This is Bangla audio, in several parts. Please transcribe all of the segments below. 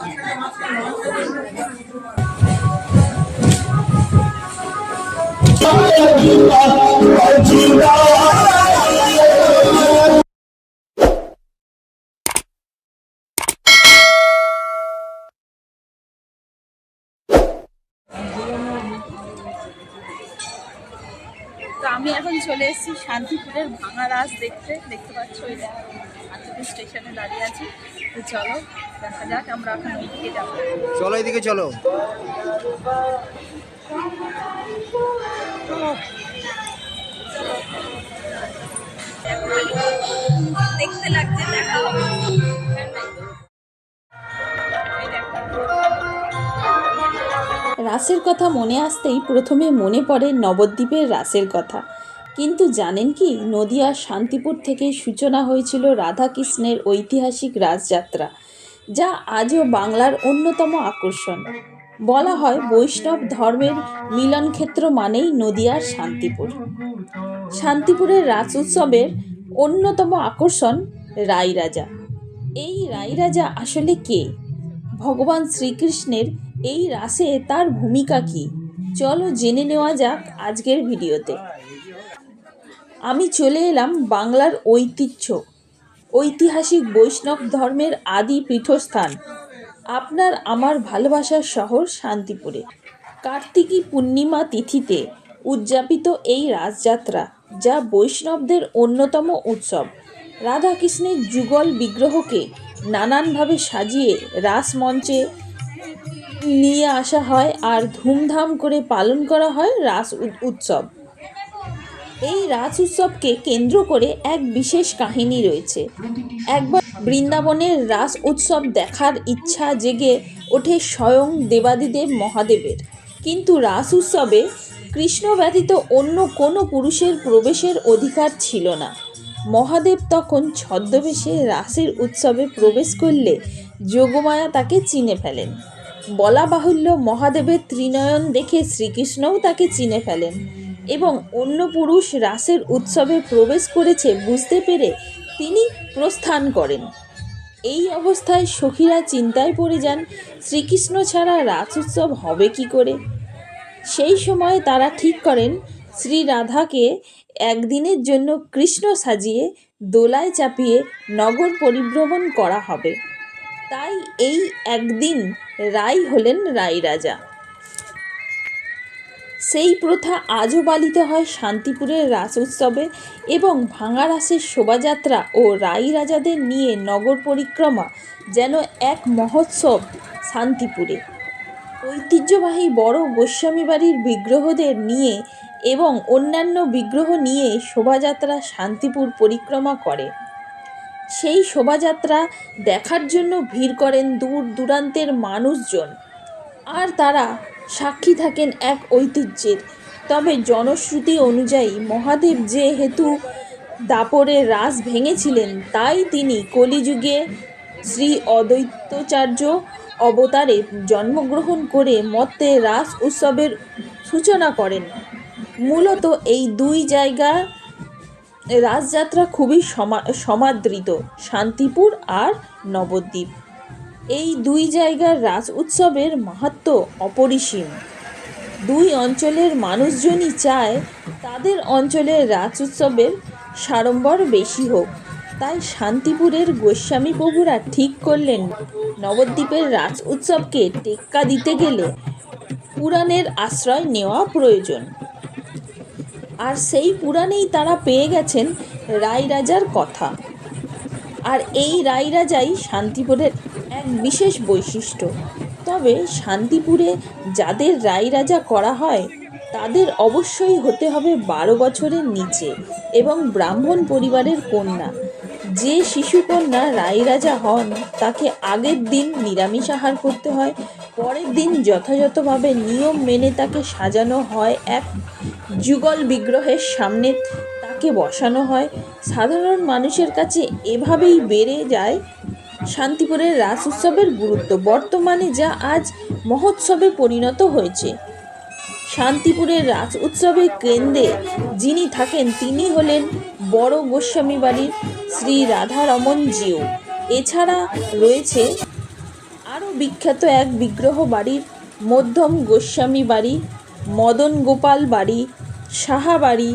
আমি এখন চলে এসেছি শান্তিপুরের ভাঙা রাস দেখতে। দেখতে পাচ্ছ ওই দেখো স্টেশনে দাঁড়িয়ে আছি। তো চলো দেখা যাক আমরা এখন ওইদিকে যাব। চলো এদিকে চলো। দেখতে লাগছে দেখা হবে রাসের কথা মনে আসতেই প্রথমে মনে পড়ে নবদ্বীপের রাসের কথা। কিন্তু জানেন কি, নদিয়ার শান্তিপুর থেকে সূচনা হয়েছিল রাধাকৃষ্ণের ঐতিহাসিক রাসযাত্রা যা আজও বাংলার অন্যতম আকর্ষণ। বলা হয় বৈষ্ণব ধর্মের মিলনক্ষেত্র মানেই নদিয়ার শান্তিপুর। শান্তিপুরের রাস উৎসবের অন্যতম আকর্ষণ রাই রাজা এই রাই রাজা আসলে কে? ভগবান শ্রীকৃষ্ণের এই রাসে তার ভূমিকা কি? চলো জেনে নেওয়া যাক আজকের ভিডিওতে। আমি চলে এলাম বাংলার ঐতিহ্য, ঐতিহাসিক বৈষ্ণব ধর্মের আদি পীঠস্থান, আপনার আমার ভালোবাসার শহর শান্তিপুরে। কার্তিকী পূর্ণিমা তিথিতে উদযাপিত এই রাসযাত্রা যা বৈষ্ণবদের অন্যতম উৎসব। রাধাকৃষ্ণের যুগল বিগ্রহকে নানানভাবে সাজিয়ে রাসমঞ্চে নিয়ে আসা হয় আর ধুমধাম করে পালন করা হয় রাস উৎসব। এই রাস উৎসবকে কেন্দ্র করে এক বিশেষ কাহিনী রয়েছে। একবার বৃন্দাবনের রাস উৎসব দেখার ইচ্ছা জেগে ওঠে স্বয়ং দেবাদিদেব মহাদেবের। কিন্তু রাস উৎসবে কৃষ্ণ ব্যতীত অন্য কোনো পুরুষের প্রবেশের অধিকার ছিল না। মহাদেব তখন ছদ্মবেশে রাসের উৎসবে প্রবেশ করলে যোগমায়া তাকে চিনে ফেলেন। বলা বাহুল্য মহাদেবের ত্রিনয়ন দেখে শ্রীকৃষ্ণও তাকে চিনে ফেলেন। এবং অন্য পুরুষ রাসের উৎসবে প্রবেশ করেছে বুঝতে পেরে তিনি প্রস্থান করেন। এই অবস্থায় সখীরা চিন্তায় পড়ে যান, শ্রীকৃষ্ণ ছাড়া রাস উৎসব হবে কি করে? সেই সময় তারা ঠিক করেন, শ্রী রাধাকে একদিনের জন্য কৃষ্ণ সাজিয়ে দোলায় চাপিয়ে নগর পরিভ্রমণ করা হবে। তাই এই একদিন রাই হলেন রাই রাজা সেই প্রথা আজও পালিত হয় শান্তিপুরের রাস উৎসবে এবং ভাঙা রাসের শোভাযাত্রা ও রাই রাজাদের নিয়ে নগর পরিক্রমা যেন এক মহোৎসব শান্তিপুরে। ঐতিহ্যবাহী বড় গোস্বামী বাড়ির বিগ্রহদের নিয়ে এবং অন্যান্য বিগ্রহ নিয়ে শোভাযাত্রা শান্তিপুর পরিক্রমা করে। সেই শোভাযাত্রা দেখার জন্য ভিড় করেন দূর দূরান্তের মানুষজন। আর তারা সাক্ষী থাকেন এক ঐতিহ্যের। তবে জনশ্রুতি অনুযায়ী মহাদেব যেহেতু দাপরে রাস ভেঙেছিলেন, তাই তিনি কলিযুগে শ্রী অদ্বৈতাচার্য অবতারে জন্মগ্রহণ করে মতে রাস উৎসবের সূচনা করেন। মূলত এই দুই জায়গা রাসযাত্রা খুবই সমা, সমাদৃত, শান্তিপুর আর নবদ্বীপ। এই দুই জায়গার রাস উৎসবের মাহাত্ম অপরিসীম। দুই অঞ্চলের মানুষজনই চায় তাদের অঞ্চলের রাস উৎসবের সাড়ম্বর বেশি হোক। তাই শান্তিপুরের গোস্বামী প্রভুরা ঠিক করলেন, নবদ্বীপের রাস উৎসবকে টেক্কা দিতে গেলে পুরাণের আশ্রয় নেওয়া প্রয়োজন। আর সেই পুরাণেই তারা পেয়ে গেছেন রায় রাজার কথা। আর এই রাই রাজাই শান্তিপুরের এক বিশেষ বৈশিষ্ট্য। তবে শান্তিপুরে যাদের রাই রাজা করা হয়, তাদের অবশ্যই হতে হবে বারো বছরের নিচে এবং ব্রাহ্মণ পরিবারের কন্যা। যে শিশুকন্যা রাই রাজা হন, তাকে আগের দিন নিরামিষ আহার করতে হয়, পরের দিন যথাযথভাবে নিয়ম মেনে তাকে সাজানো হয় এক যুগল বিগ্রহের সামনে। তাকে বসানো হয়। সাধারণ মানুষের কাছে এভাবেই বেড়ে যায় শান্তিপুরের রাস উৎসবের গুরুত্ব। বর্তমানে যা আজ মহোৎসবে পরিণত হয়েছে। শান্তিপুরের রাস উৎসবের কেন্দ্রে যিনি থাকেন, তিনি হলেন বড় গোস্বামী বাড়ির শ্রী রাধারমন জিউ এছাড়া রয়েছে আরও বিখ্যাত এক বিগ্রহ বাড়ির মধ্যম গোস্বামী বাড়ি মদন গোপাল বাড়ি সাহা বাড়ি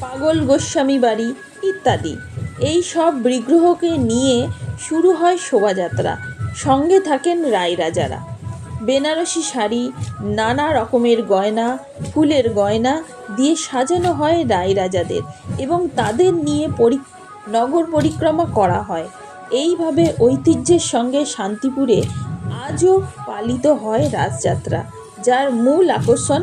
পাগল গোস্বামী বাড়ি ইত্যাদি। এই সব বিগ্রহকে নিয়ে শুরু হয় শোভাযাত্রা। সঙ্গে থাকেন রায়রাজারা। বেনারসি শাড়ি, নানা রকমের গয়না, ফুলের গয়না দিয়ে সাজানো হয় রায়রাজাদের এবং তাদের নিয়ে পরি, নগর পরিক্রমা করা হয়। এইভাবে ঐতিহ্যের সঙ্গে শান্তিপুরে আজও পালিত হয় রাসযাত্রা যার মূল আকর্ষণ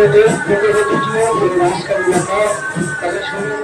রায়রাজা ইতিমধ্যে প্রবেশ ছিল রাজকারী নেতা তাদের সঙ্গে